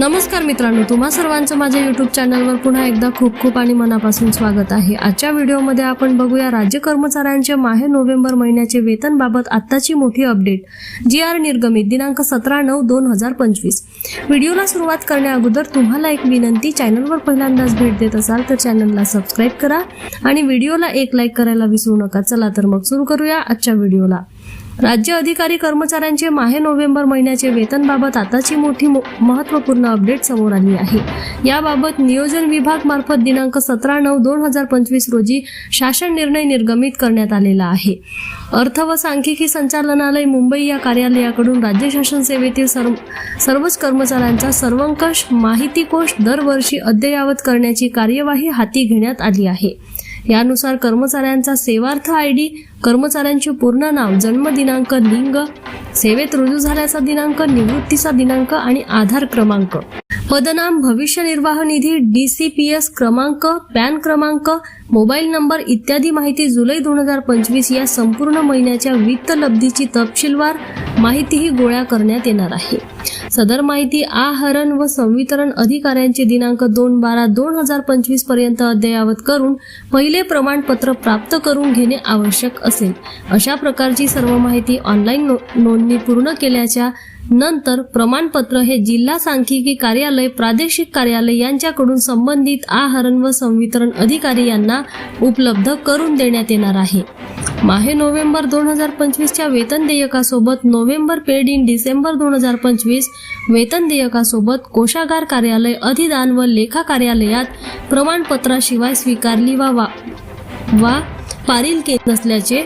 नमस्कार मित्रांनो तुम्हा सर्वांचं माझ्या युट्यूब चॅनलवर पुन्हा एकदा खूप खूप आणि मनापासून स्वागत आहे. आजच्या व्हिडिओमध्ये आपण बघूया राज्य कर्मचाऱ्यांच्या माहे नोव्हेंबर महिन्याचे वेतनबाबत आत्ताची मोठी अपडेट जी आर निर्गमित दिनांक सतरा नऊ दोन हजार पंचवीस. व्हिडिओला सुरुवात करण्या अगोदर तुम्हाला एक विनंती चॅनलवर पहिल्यांदाच भेट देत असाल तर चॅनलला सबस्क्राईब करा आणि व्हिडिओला एक लाईक करायला विसरू नका. चला तर मग सुरू करूया आजच्या व्हिडिओला. राज्य अधिकारी कर्मचाऱ्यांचे माहे नोव्हेंबर महिन्याचे वेतनबाबत आताची मोठी मो- महत्त्वपूर्ण अपडेट समोर आली आहे. याबाबत नियोजन विभाग मार्फत दिनांक सतरा नऊ दोन हजार पंचवीस रोजी शासन निर्णय निर्गमित करण्यात आलेला आहे. अर्थ व सांख्यिकी संचालनालय मुंबई या कार्यालयाकडून राज्य शासन सेवेतील सर्व सर्वच कर्मचाऱ्यांचा सर्वंकष माहिती कोश दरवर्षी अद्ययावत करण्याची कार्यवाही हाती घेण्यात आली आहे. यानुसार कर्मचाऱ्यांचा सेवार्थ आय डी कर्मचाऱ्यांचे पूर्ण नाव जन्मदिनांक लिंग सेवेत रुजू झाल्याचा दिनांक निवृत्तीचा दिनांक आणि आधार क्रमांक. पदनाम भविष्य निर्वाह निधी डी सी पी एस क्रमांक पॅन क्रमांक मोबाईल नंबर इत्यादी माहिती जुलै दोन हजार पंचवीस या संपूर्ण महिन्याच्या वित्त लब्धीची तपशीलवार माहितीही गोळा करण्यात येणार आहे. सदर माहिती आहरण व संवितरण अधिकाऱ्यांचे दिनांक दोन बारा दोन हजार पंचवीसपर्यंत अद्ययावत करून पहिले प्रमाणपत्र प्राप्त करून घेणे आवश्यक असेल. अशा प्रकारची सर्व माहिती ऑनलाईन नो- नोंदणी पूर्ण केल्याच्या नंतर प्रमाणपत्र हे जिल्हा सांख्यिकी कार्यालय प्रादेशिक कार्यालय यांच्याकडून संबंधित आहरण व संवितरण अधिकारी यांना उपलब्ध करून देण्यात येणार आहे. माहे नोव्हेंबर दोन हजार पंचवीसच्या वेतन देयकासोबत नोव्हेंबर पेड इन डिसेंबर दोन हजार पंचवीस वेतन देयकासोबत कोषागार कार्यालय अधिदान व लेखा कार्यालयात प्रमाणपत्राशिवाय स्वीकारली वा वा वा पारील केत नसल्याचे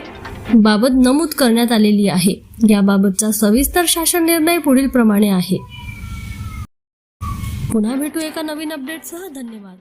बाबत नमूद करण्यात आलेली आहे. याबाबतचा सविस्तर शासन निर्णय पुढील प्रमाणे आहे. पुन्हा भेटू एका नवीन अपडेटसह धन्यवाद.